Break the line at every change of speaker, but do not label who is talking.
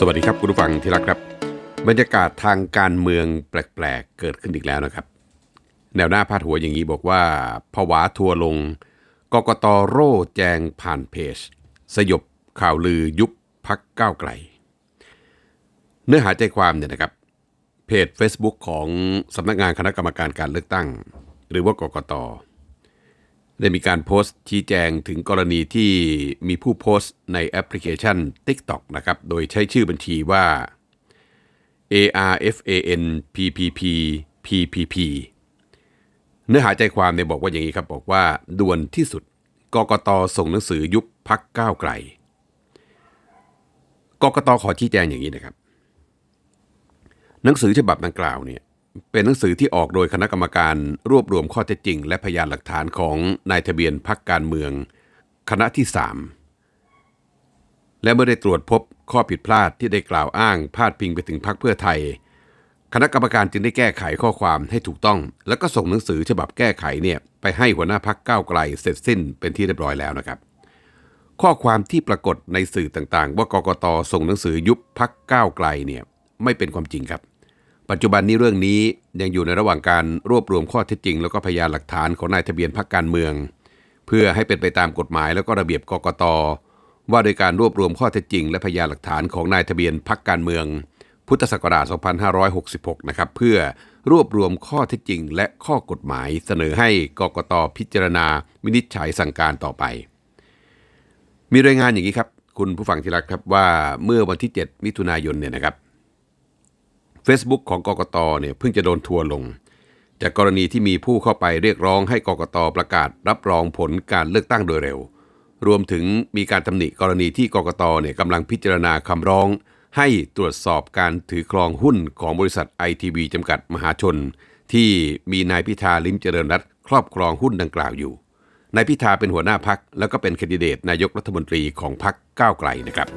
สวัสดีครับคุณผู้ฟังที่รักครับ บรรยากาศทางการเมืองแปลกๆ เกิดขึ้นอีกแล้วนะครับ แนวหน้าพาดหัวอย่างนี้บอกว่าผวาทัวลงกกตโร่แจงผ่านเพจ สยบข่าวลือยุบพักก้าวไกล เนื้อหาใจความเนี่ยนะครับ เพจ Facebook ของสำนักงานคณะกรรมการการเลือกตั้ง หรือว่ากกต ได้มีการโพสต์ชี้แจงถึงกรณีที่มีผู้โพสต์ในแอปพลิเคชัน TikTok นะครับ โดยใช้ชื่อบัญชีว่า ARFAN PPP PPP เนื้อหาใจความเนี่ยบอกว่าอย่างนี้ครับ บอกว่าด่วนที่สุดกกตส่งหนังสือยุบพักก้าวไกลกกตขอชี้แจงอย่างนี้นะครับ หนังสือฉบับดังกล่าวเนี่ย เป็นหนังสือที่ออกโดยคณะกรรมการรวบรวมข้อเท็จจริง และพยานหลักฐานของนายทะเบียนพักการเมือง คณะที่ 3 และเมื่อได้ตรวจพบข้อผิดพลาดที่ได้กล่าวอ้างพาดพิงไปถึงพักเพื่อไทย คณะกรรมการจึงได้แก้ไขข้อความให้ถูกต้อง แล้วก็ส่งหนังสือฉบับแก้ไขเนี่ยไปให้หัวหน้าพักก้าวไกลเสร็จสิ้นเป็นที่เรียบร้อยแล้วนะครับ ข้อความที่ปรากฏในสื่อต่างๆ ว่ากกตส่งหนังสือยุบพักก้าวไกลเนี่ยไม่เป็นความจริงครับ ปัจจุบันนี้เรื่องนี้ยังอยู่ในระหว่างการรวบรวมข้อเท็จจริง แล้วก็พยานหลักฐานของนายทะเบียนพักการเมือง เพื่อให้เป็นไปตามกฎหมายแล้วก็ระเบียบกกต ว่าโดยการรวบรวมข้อเท็จจริง และพยานหลักฐานของนายทะเบียนพักการเมือง พุทธศักราช 2566 นะครับเพื่อรวบรวมข้อเท็จจริง และข้อกฎหมายเสนอให้กกตพิจารณาวินิจฉัยสั่งการต่อไป มีรายงานอย่างนี้ครับ คุณผู้ฟังที่รักครับว่าเมื่อวันที่ 7 มิถุนายนเนี่ยนะครับ Facebook ของกกตเนี่ยเพิ่งจะโดนทัวร์ลง จากกรณีที่มีผู้เข้าไปเรียกร้องให้กกตประกาศรับรองผลการเลือกตั้งโดยเร็ว รวมถึงมีการตำหนิกรณีที่กกตเนี่ยกำลังพิจารณาคำร้อง ให้ตรวจสอบการถือครองหุ้นของบริษัทไอทีวีจำกัดมหาชน ที่มีนายพิธาลิมเจริญรัตน์ครอบครองหุ้นดังกล่าวอยู่นายพิธาเป็นหัวหน้าพัก แล้วก็เป็นแคนดิเดตนายกรัฐมนตรีของพักก้าวไกลนะครับ